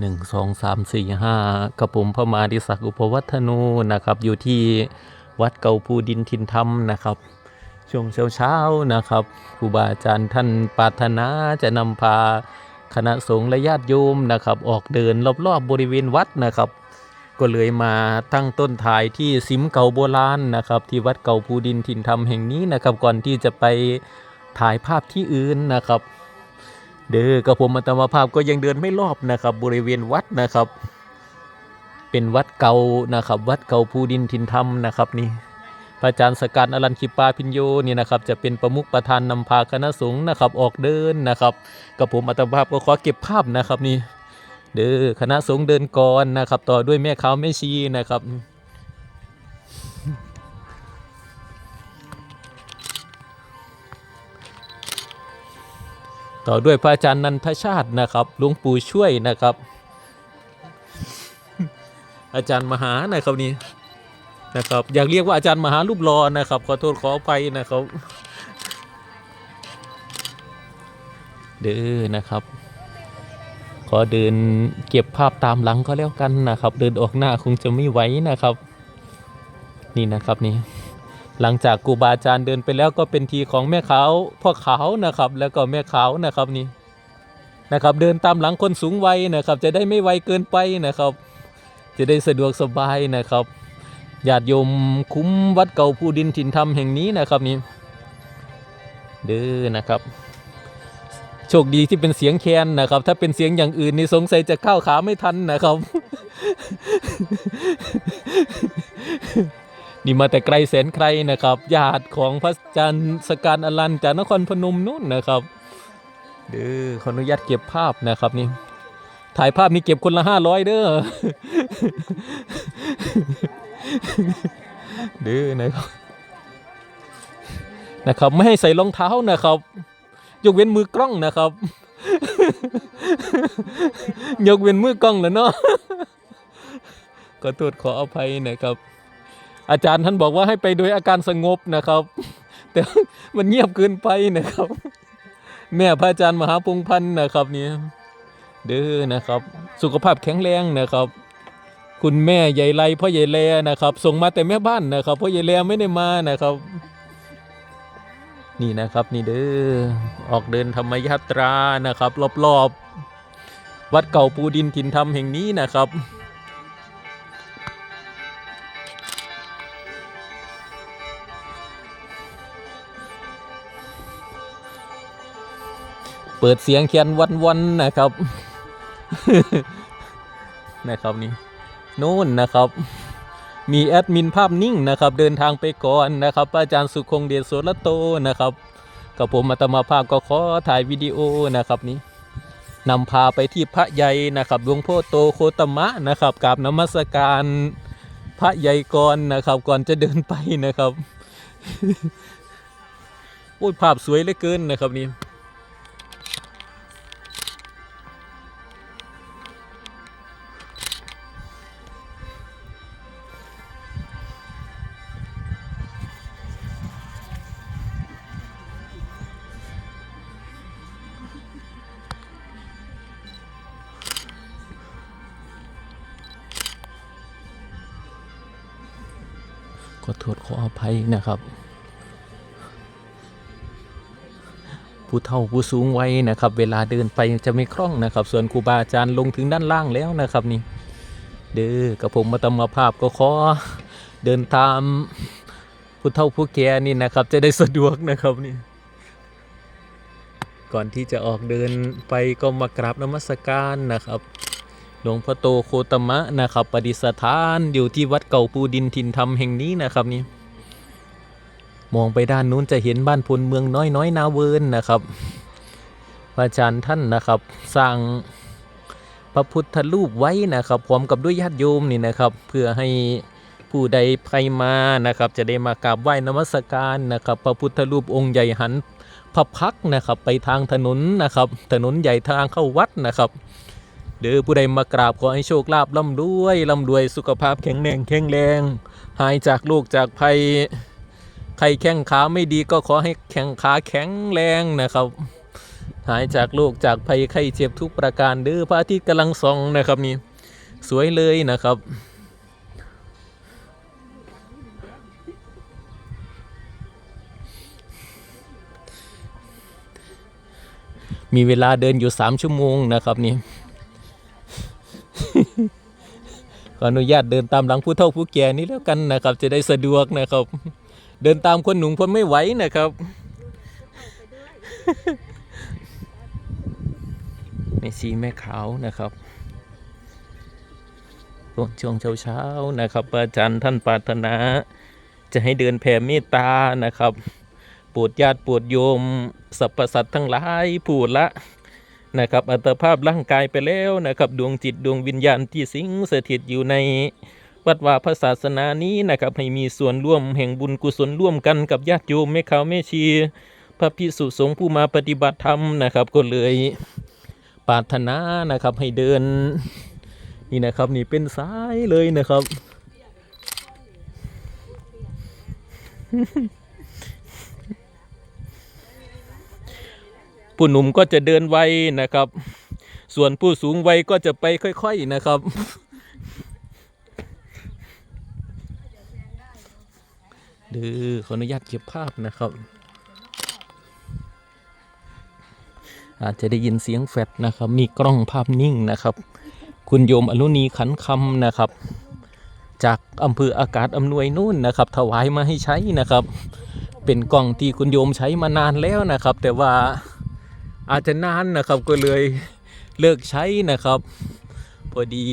หนึ่งสองสามสี่ห้ากระผมพระมาดิศักอุปวัฒนูนะครับ อยู่ที่วัดเก่าภูดินทินธรรมนะครับ ช่วงเช้าๆนะครับครูบาอาจารย์ท่านปรารถนาจะนำพาคณะสงฆ์และญาติโยมนะครับ ออกเดินรอบๆบบริเวณวัดนะครับ ก็เลยมาตั้งต้นถ่ายที่สิมเก่าโบราณนะครับ ที่วัดเก่าภูดินทินธรรมแห่งนี้นะครับ ก่อนที่จะไปถ่ายภาพที่อื่นนะครับ เด้อกระผมอัตมาภาพก็ยังเดินไม่รอบนะครับ บริเวณวัดนะครับ เป็นวัดเก่านะครับ วัดเก่าภูดินทินธรรมนะครับนี่พระอาจารย์สการอรันคิปาพิญโยนี่นะครับจะเป็นประมุขประธานนำพาคณะสงฆ์นะครับออกเดินนะครับกับผมอัตมาภาพก็ขอเก็บภาพนะครับนี่เด้อคณะสงฆ์เดินก่อนนะครับ ต่อด้วยแม่ขาวแม่ชีนะครับ ต่อด้วยพระอาจารย์นันทชาตินะครับหลวงปู่ช่วยนะครับ อาจารย์มหานะครับนี่นะครับอยากเรียกว่าอาจารย์มหารูปรอนะครับขอโทษขออภัยนะครับเด้อนะครับขอเดินเก็บภาพตามหลังก็แล้วกันนะครับ เดินออกหน้าคงจะไม่ไหวนะครับ นี่นะครับนี่ หลังจากครูบาอาจารย์เดินไปแล้วก็เป็นทีของแม่ขาวพ่อขาวนะครับ แล้วก็แม่ขาวนะครับนี่นะครับ เดินตามหลังคนสูงวัยนะครับ จะได้ไม่ไวเกินไปนะครับ จะได้สะดวกสบายนะครับญาติโยมคุ้มวัดเก่าผู้ดินถิ่นธรรมแห่งนี้นะครับนี่เด้อนะครับ โชคดีที่เป็นเสียงแคนนะครับ ถ้าเป็นเสียงอย่างอื่นนี่สงสัยจะเข้าขาไม่ทันนะครับ นี่มาแต่ไกลแสนไกลนะครับญาติของพระอาจารย์สการอลันจากนครพนมนู่นนะครับเด้อขออนุญาตเก็บภาพนะครับนี่ ถ่ายภาพนี่เก็บคนละห้าร้อยเด้อเด้อนะครับนะครับไม่ให้ใส่รองเท้านะครับ ยกเว้นมือกล้องนะครับ ยกเว้นมือกล้องแล้วเนาะขอโทษขออภัยนะครับ อาจารย์ท่านบอกว่าให้ไปโดยอาการสงบนะครับ แต่มันเงียบเกินไปนะครับ แม่พระอาจารย์มหาพงพันธ์นะครับนี่เด้อนะครับ สุขภาพแข็งแรงนะครับ คุณแม่ใหญ่ไรพ่อใหญ่แลนะครับ ส่งมาแต่แม่บ้านนะครับพ่อใหญ่แลไม่ได้มานะครับ นี่นะครับนี่เด้อออกเดินธรรมยาตรานะครับ รอบๆวัดเก่าปูดินถิ่นธรรมแห่งนี้นะครับ เปิดเสียงเขียนวันๆนะครับ นะครับนี่นู่นนะครับ มีแอดมินภาพนิ่งนะครับ เดินทางไปก่อนนะครับ อาจารย์สุคงเดชโสรโตนะครับกับผมอาตมาภาพก็ขอถ่ายวิดีโอนะครับนี้นำพาไปที่พระใหญ่นะครับหลวงพ่อโตโคตมะนะครับกราบนมัสการพระใหญ่ก่อนนะครับ ก่อนจะเดินไปนะครับโอ้ยภาพสวยเหลือเกินนะครับนี่ อโทษขออภัยนะครับ ผู้เฒ่าผู้สูงวัยนะครับ เวลาเดินไปจะไม่คล่องนะครับ ส่วนครูบาอาจารย์ลงถึงด้านล่างแล้วนะครับนี่เด้อกับผมมาตมภาพก็ขอเดินตามผู้เฒ่าผู้แก่นี่นะครับ จะได้สะดวกนะครับนี่ก่อนที่จะออกเดินไปก็มากราบนมัสการนะครับ หลวงพ่อโตโคตมะนะครับประดิษฐานอยู่ที่วัดเก่าปูดินทินธรรมแห่งนี้นะครับนี่มองไปด้านนู้นจะเห็นบ้านพลเมืองน้อยน้อยนาเวินนะครับพระอาจารย์ท่านนะครับสร้างพระพุทธรูปไว้นะครับพร้อมกับด้วยญาติโยมนี่นะครับ เพื่อให้ผู้ใดใครมานะครับ จะได้มากราบไหว้นมัสการนะครับ พระพุทธรูปองค์ใหญ่หันพระพักนะครับ ไปทางถนนนะครับ ถนนใหญ่ทางเข้าวัดนะครับ เด้อผู้ใดมากราบขอให้โชคลาภร่ำรวยร่ำรวยสุขภาพแข็งแรงแข็งแรง หายจากโรคจากภัยใครแข้งขาไม่ดีก็ขอให้แข้งขาแข็งแรงนะครับ หายจากโรคจากภัยไข้เจ็บทุกประการเด้อพระอาทิตย์กำลังส่องนะครับนี่สวยเลยนะครับมีเวลาเดินอยู่สามชั่วโมงนะครับนี่ ขออนุญาตเดินตามหลังผู้เฒ่าผู้แก่นี้แล้วกันนะครับ จะได้สะดวกนะครับ เดินตามคนหนุ่มคนไม่ไหวนะครับแม่ชีแม่ขาวนะครับช่วงเช้าๆนะครับอาจารย์ท่านปรารถนา จะให้เดินแผ่เมตตานะครับปรดญาติปรดโยมสรรพสัตว์ทั้งหลายผู้ละ นะครับอัตภาพร่างกายไปแล้วนะครับดวงจิตดวงวิญญาณที่สิงสถิตอยู่ในวัดวาพระศาสนานี้นะครับให้มีส่วนร่วมแห่งบุญกุศลร่วมกันกับญาติโยมแม่ขาวแม่ชี พระพิสุสงฆ์ผู้มาปฏิบัติธรรมนะครับ ก็เลยปรารถนานะครับให้เดินนี่นะครับนี่เป็นสายเลยนะครับ ผู้หนุ่มก็จะเดินไวนะครับ ส่วนผู้สูงวัยก็จะไปค่อย ๆนะครับ ดือขออนุญาตเก็บภาพนะครับ อาจจะได้ยินเสียงแฟดนะครับ มีกล้องภาพนิ่งนะครับ คุณโยมอนุนีขันคำนะครับ จากอำเภออากาศอำนวยนู่นนะครับ ถวายมาให้ใช้นะครับ เป็นกล้องที่คุณโยมใช้มานานแล้วนะครับ แต่ว่า อาจจะนานนะครับก็เลยเลิกใช้นะครับ พอดี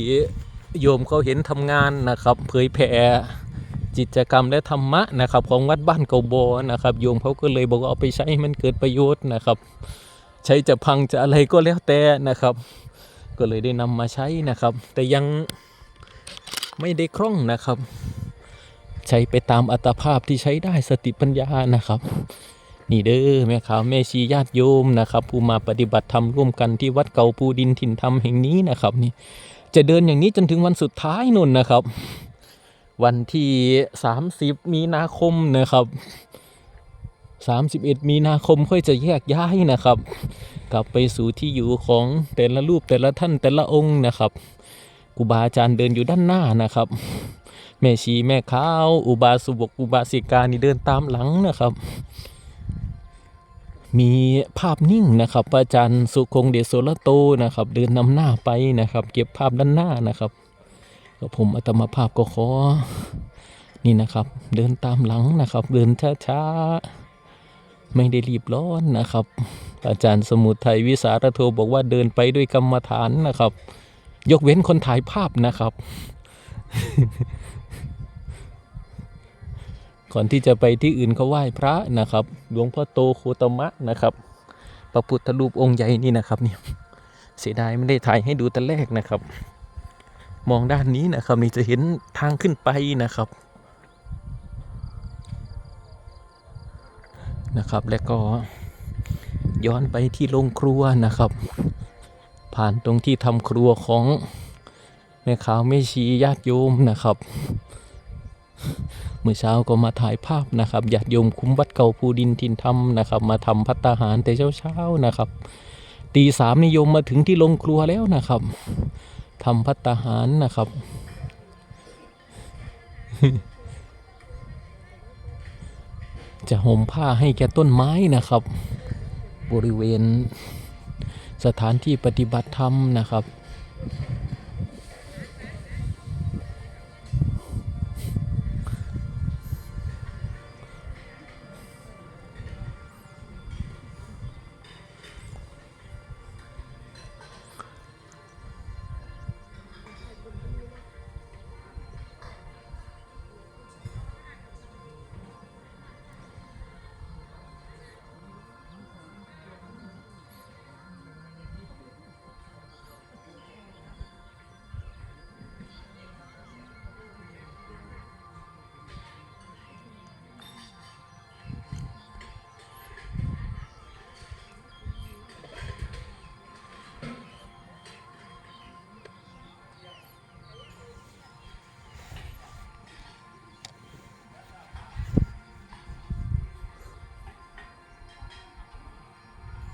โยมเขาเห็นทำงานนะครับเผยแผ่กิจกรรมและธรรมะนะครับ ของวัดบ้านเกาโบนะครับ โยมเขาก็เลยบอกว่าเอาไปใช้ให้มันเกิดประโยชน์นะครับ ใช้จะพังจะอะไรก็แล้วแต่นะครับ ก็เลยได้นำมาใช้นะครับ แต่ยังไม่ได้คล่องนะครับ ใช้ไปตามอัตภาพที่ใช้ได้สติปัญญานะครับ นี่เด้อแม่ขาวแม่ชีญาติโยมนะครับ ผู้มาปฏิบัติธรรมร่วมกันที่วัดเก่าปูดินถิ่นธรรมแห่งนี้นะครับนี่จะเดินอย่างนี้จนถึงวันสุดท้ายนุ่นนะครับ วันที่ 30 มีนาคมนะครับ 31 มีนาคมค่อยจะแยกย้ายนะครับ กลับไปสู่ที่อยู่ของแต่ละรูปแต่ละท่านแต่ละองค์นะครับครูบาอาจารย์เดินอยู่ด้านหน้านะครับแม่ชีแม่ข้าวอุบาสุบกอุบาสิกานี่เดินตามหลังนะครับ มีภาพนิ่งนะครับพระอาจารย์สุคงเดชโสลโตนะครับ เดินนำหน้าไปนะครับ เก็บภาพด้านหน้านะครับก็ผมอัตมาภาพก็ขอนี่นะครับ เดินตามหลังนะครับ เดินช้าๆไม่ได้รีบร้อนนะครับ อาจารย์สมุทัยวิสารโทบอกว่าเดินไปด้วยกรรมฐานนะครับ ยกเว้นคนถ่ายภาพนะครับ ก่อนที่จะไปที่อื่นเขาไหว้พระนะครับ หลวงพ่อโตโคตมะนะครับพระพุทธรูปองค์ใหญ่นี่นะครับเนี่ยเสียดายไม่ได้ถ่ายให้ดูแต่แรกนะครับ มองด้านนี้นะครับ นี่จะเห็นทางขึ้นไปนะครับนะครับ แล้วก็ย้อนไปที่โรงครัวนะครับ ผ่านตรงที่ทำครัวของแม่ขาวแม่ชีญาติโยมนะครับ มื่อเช้าก็มาถ่ายภาพนะครับญาติโยมคุ้มวัดเก่าภูดินทินธรรมนะครับ มาทำพัตตาหารแต่เช้าๆนะครับตีสามนิยมมาถึงที่โรงครัวแล้วนะครับทำพัตตาหารนะครับ จะห่มผ้าให้แกต้นไม้นะครับ บริเวณสถานที่ปฏิบัติธรรมนะครับ